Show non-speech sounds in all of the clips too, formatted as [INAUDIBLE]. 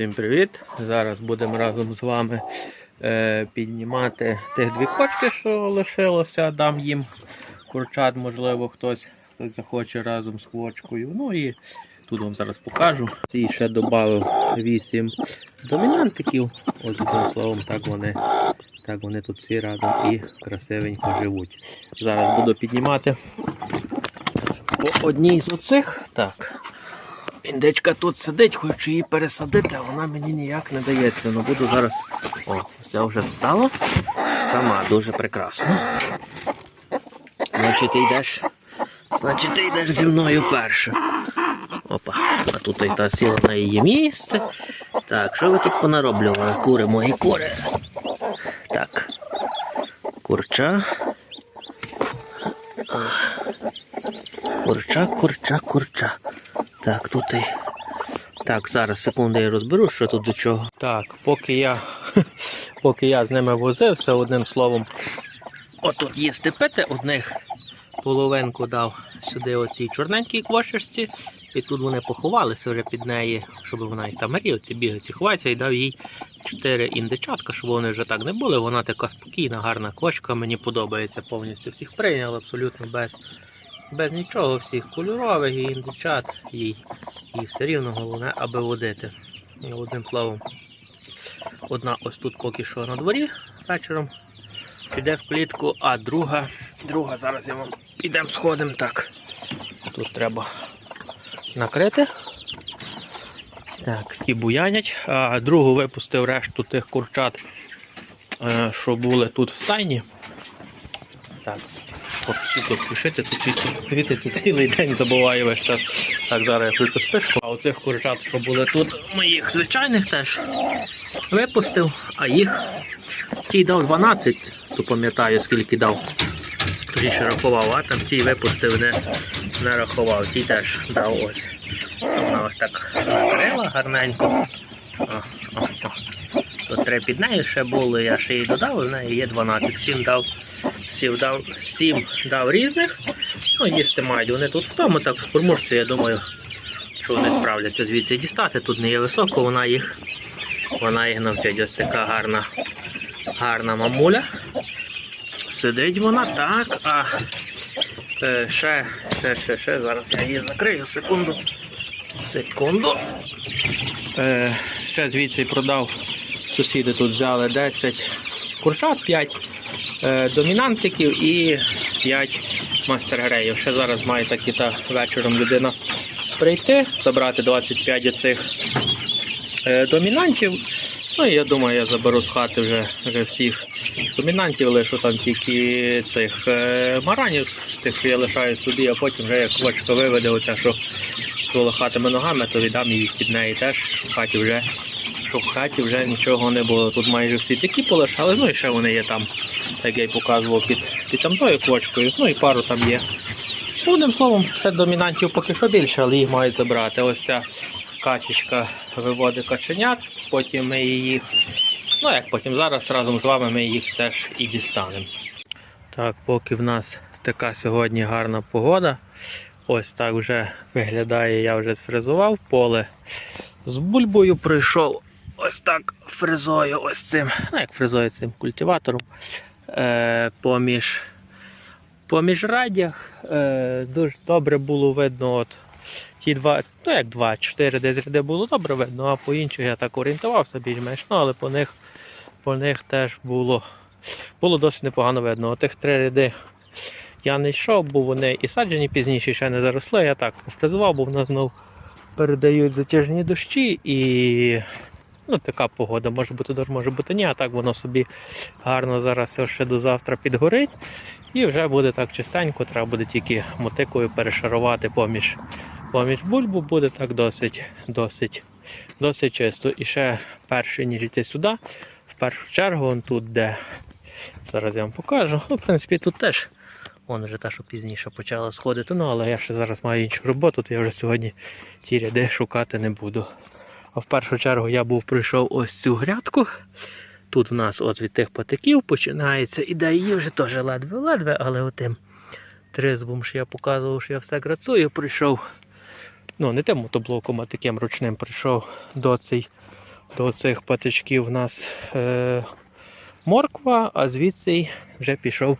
Всім привіт! Зараз будемо разом з вами е, піднімати тих дві кочки, що лишилося. Дам їм курчат, можливо, хтось, хтось захоче разом з квочкою. Ну і тут вам зараз покажу. І ще додав 8 домінантиків. От одним словом, так вони, так вони тут всі разом і красивенько живуть. Зараз буду піднімати по одній з оцих. Так. Індичка тут сидить, хочу її пересадити, а вона мені ніяк не дається. Ну буду зараз. О, ця вже встала. Сама дуже прекрасно. Значить, ти йдеш. Значить, ти йдеш зі мною перше. Опа, а тут і та сіла на її місце. Так, що ви тут понароблювали? Кури мої кури. Так. Курча. Курча, курча, курча. Так, тут і. Так, зараз секунду я розберу, що тут до чого. Так, поки я [LAUGHS] поки я з ними возився, одним словом, отут їсти пити, одних половинку дав сюди оцій чорненькій квошечці, і тут вони поховалися вже під неї, щоб вона і там мріє, ці бігаці ховаються, і дав їй чотири індичатка, щоб вони вже так не були. Вона така спокійна, гарна кошка, мені подобається повністю. Всіх прийняли абсолютно без без нічого, всіх кольорових і індичат, їй, їй все рівно головне, аби водити. І одним словом, одна ось тут поки що на дворі вечором піде в клітку, а друга, друга зараз я вам підемо сходимо так. Тут треба накрити. Так, і буянять. А другу випустив решту тих курчат, е, що були тут в стайні. Так, Хлопці, тут тут світиться цілий день, забуваю весь час. Так, зараз я включу спишку. А оцих курчат, що були тут, моїх звичайних теж випустив, а їх тій дав 12, то пам'ятаю, скільки дав. Ще рахував, а там тій випустив, не, не рахував, тій теж дав ось. Вона ось так накрила гарненько. О, о, о. Тут три під нею ще було, я ще їй додав, в неї є 12, 7 дав. Сім дав, сім дав різних. Ну, їсти мають. Вони тут в тому, так в кормушці, я думаю, що вони справляться звідси дістати. Тут не є високо, вона їх вона їх навчить. Ось така гарна, гарна мамуля. Сидить вона так, а е, ще, ще, ще, ще, зараз я її закрию, секунду. Секунду. Е, ще звідси продав. Сусіди тут взяли 10 курчат, 5 е, домінантиків і 5 мастер-греїв. Ще зараз має такі та вечором людина прийти, забрати 25 оцих е, домінантів. Ну і я думаю, я заберу з хати вже, вже всіх домінантів, лишу там тільки цих е, маранів, тих, що я лишаю собі, а потім вже як квочка виведе, оця, що з волохатими ногами, то віддам їх під неї теж в хаті вже. Щоб в хаті вже нічого не було. Тут майже всі такі полишали, ну і ще вони є там, як я й показував під, під там тою квочкою, ну і пару там є. Одним словом, ще домінантів поки що більше, але їх мають забрати. Ось ця качечка виводить каченят, потім ми їх, ну як потім зараз разом з вами ми їх теж і дістанемо. Так, поки в нас така сьогодні гарна погода. Ось так вже виглядає, я вже сфрезував поле. З бульбою прийшов ось так фрезою, ось цим, ну як фрезою цим культиватором. Е, поміж поміж радях. Е, дуже добре було видно. от Ті два, ну як два, чотири десь ряди було добре видно, а по інших я так орієнтувався більш-менш, ну, але по них, по них теж було, було досить непогано видно. Отих три ряди я не йшов, бо вони і саджені пізніше ще не заросли. Я так пофрезував, бо вони знов передають затяжні дощі і ну, така погода. Може бути дощ, може бути ні, а так воно собі гарно зараз ще до завтра підгорить. І вже буде так чистенько, треба буде тільки мотикою перешарувати поміж, поміж бульбу, буде так досить, досить, досить чисто. І ще перше, ніж йти сюди, в першу чергу, он тут де. Зараз я вам покажу. Ну, в принципі, тут теж. Вон вже та, що пізніше почала сходити, ну але я ще зараз маю іншу роботу, то я вже сьогодні ті ряди шукати не буду. А в першу чергу я був пройшов ось цю грядку. Тут в нас от від тих патиків починається. І її вже теж ледве-ледве, але отим тризбом, що я показував, що я все крацую, прийшов. Ну, не тим мотоблоком, а таким ручним прийшов до цей до цих патичків в нас е, морква, а звідси вже пішов,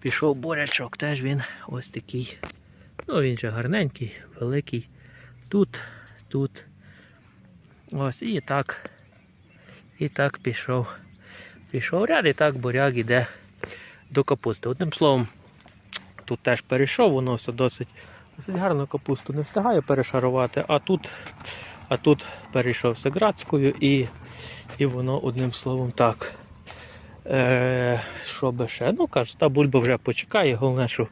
пішов бурячок. Теж він ось такий. Ну, він же гарненький, великий. Тут, тут. Ось і так. І так пішов. Пішов ряд, і так буряк іде до капусти. Одним словом, тут теж перейшов, воно все досить, досить гарно капусту не встигає перешарувати, а тут, а тут перейшов Сеградською і, і воно одним словом так. Е, що би ще? Ну кажу, та бульба вже почекає. Головне, що,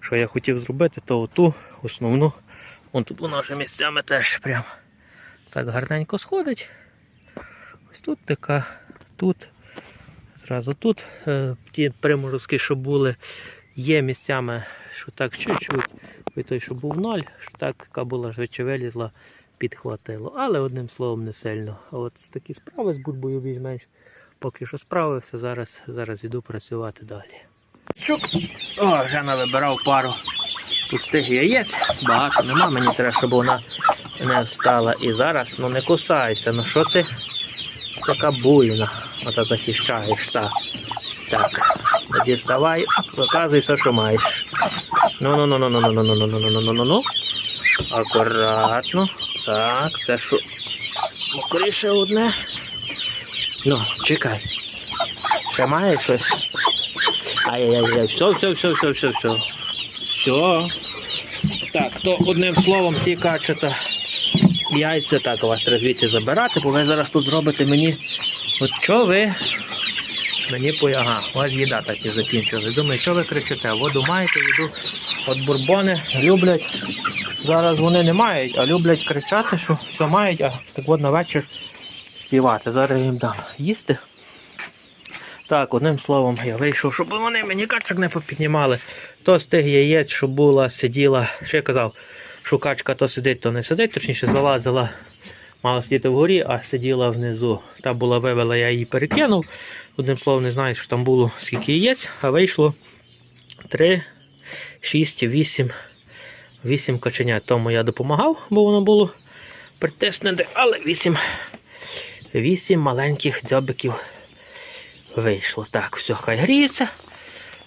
що я хотів зробити, то оту основну. Вон тут вона вже місцями теж прям так гарненько сходить. Ось тут така, тут, зразу тут. Е, ті приморозки, що були, є місцями, що так чуть-чуть, і той, що був ноль, що так, яка була швидше вилізла, підхватило. Але одним словом не сильно. А от такі справи з бульбою більш-менш поки що справився, зараз, зараз іду працювати далі. Чук. О, вже навибирав пару пустих яєць. Багато нема, мені треба, щоб вона не встала. І зараз, ну не кусайся, ну що ти така буйна, ота захищаєш, так. Так, тоді вставай, показуй все, що маєш. Ну ну ну ну ну ну ну ну ну ну ну ну ну ну Акуратно. Так, це що? Мокріше одне. Ну, чекай. Ще має щось? Ай-яй-яй, все, все, все, все, все, все. Все. Так, то одним словом ті качета яйця, так, у вас треба звідси забирати, бо ви зараз тут зробите мені. От що ви мені по у вас їда так і закінчили. Думаю, що ви кричите? Воду маєте, їду. От бурбони люблять. Зараз вони не мають, а люблять кричати, що все мають, а так от на вечір співати. Зараз їм дам їсти. Так, одним словом, я вийшов, щоб вони мені качок не попіднімали. То з тих яєць, що була, сиділа, що я казав, що качка то сидить, то не сидить, точніше залазила, мала сидіти вгорі, а сиділа внизу. Та була вивела, я її перекинув. Одним словом, не знаю, що там було скільки яєць, а вийшло 3, 6, 8, 8 каченят. Тому я допомагав, бо воно було притиснуте, але 8, 8 маленьких дзьобиків вийшло. Так, все, хай гріється.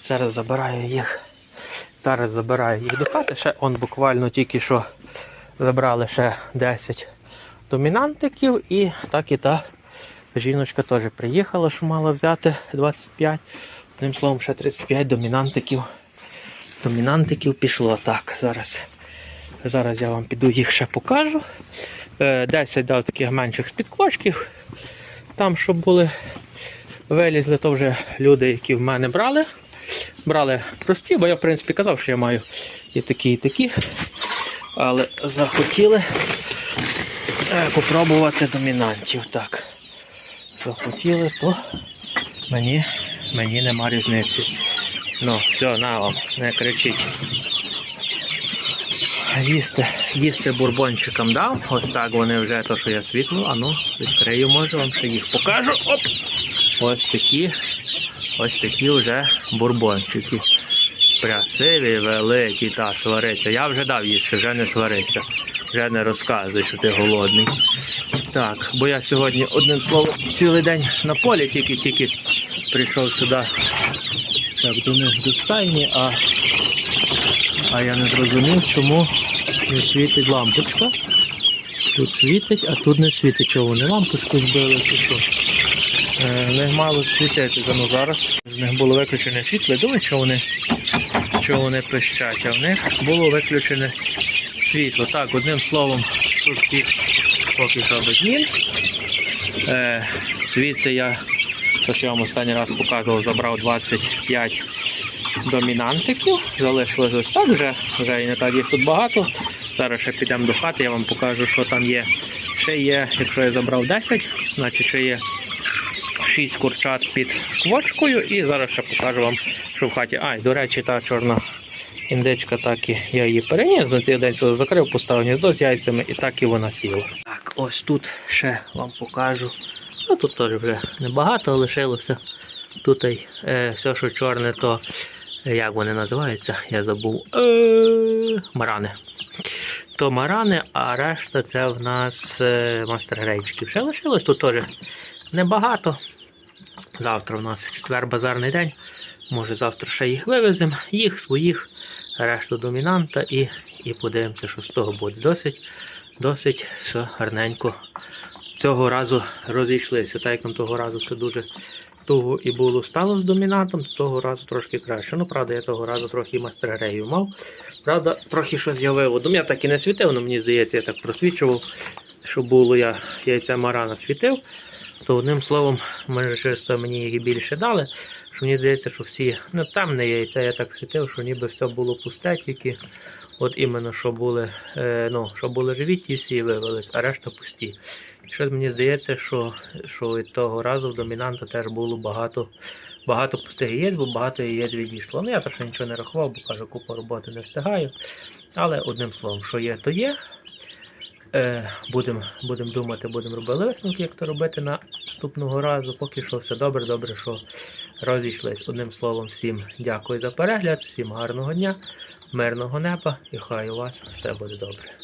Зараз забираю їх. Зараз забираю їх до хати. Ще он буквально тільки що забрали ще 10 домінантиків і так і та жіночка теж приїхала, що мала взяти 25. Одним словом, ще 35 домінантиків. Домінантиків пішло. Так, зараз. Зараз я вам піду їх ще покажу. Е, 10 дав таких менших підквочків. Там, щоб були вилізли, то вже люди, які в мене брали. Брали прості, бо я в принципі казав, що я маю і такі, і такі. Але захотіли е, попробувати домінантів. Так. Захотіли, то мені, мені нема різниці. Ну, все, на вам, не кричіть. Їсти, їсти бурбончикам дав. Ось так вони вже то, що я світло. А ну, відкрию, може вам ще їх покажу. Оп! Ось такі, ось такі вже бурбончики. Красиві, великі, та свариться. Я вже дав їсти, вже не свариться. Вже не розказуй, що ти голодний. Так, бо я сьогодні одним словом цілий день на полі, тільки-тільки прийшов сюди так, до них до стайні, а, а я не зрозумів, чому не світить лампочка. Тут світить, а тут не світить. Чого вони лампочку збили чи що? Е, них мало світити, ну зараз з них було виключене світло. Я думаю, що вони, що вони пищать, а в них було виключене світло. Так, одним словом, тут всіх поки що без змін. Е, звідси я, то що я вам останній раз показував, забрав 25 домінантиків. Залишилось ось так вже, вже і не так їх тут багато. Зараз ще підемо до хати, я вам покажу, що там є. Ще є, якщо я забрав 10, значить ще є 6 курчат під квочкою. І зараз ще покажу вам, що в хаті. А, і, до речі, та чорна індичка, так і я її переніс, цей день сюди закрив, поставив гніздо з яйцями і так і вона сіла. Так, ось тут ще вам покажу. Ну тут теж вже небагато лишилося. Тут е, все, що чорне, то як вони називаються, я забув. Е, марани. то марани, а решта це в нас е, мастер грейчиків. Ще лишилось тут теж небагато. Завтра у нас четвер базарний день. Може завтра ще їх вивеземо, їх, своїх, решту домінанта і, і подивимося, що з того буде. Досить, досить все гарненько. Цього разу розійшлися. Так як нам того разу все дуже туго і було стало з домінантом, то того разу трошки краще. Ну, правда, я того разу трохи мастер-греїв мав. Правда, трохи що з'явило. Ну, я так і не світив, але мені здається, я так просвічував, що було я яйця марана світив. То одним словом, менеджерство мені їх більше дали. Що мені здається, що всі, ну там не яйця, я так світив, що ніби все було пусте, тільки от іменно що були, е, ну, що були живі, ті всі вивелись, а решта пусті. І щось мені здається, що, що від того разу в домінанта теж було багато, багато пустих яєць, бо багато яєць відійшло. Ну я то нічого не рахував, бо кажу, купу роботи не встигаю. Але одним словом, що є, то є. Е, будемо будем думати, будемо робити висновки, як то робити наступного разу. Поки що все добре, добре, що розійшлись. Одним словом, всім дякую за перегляд, всім гарного дня, мирного неба і хай у вас все буде добре.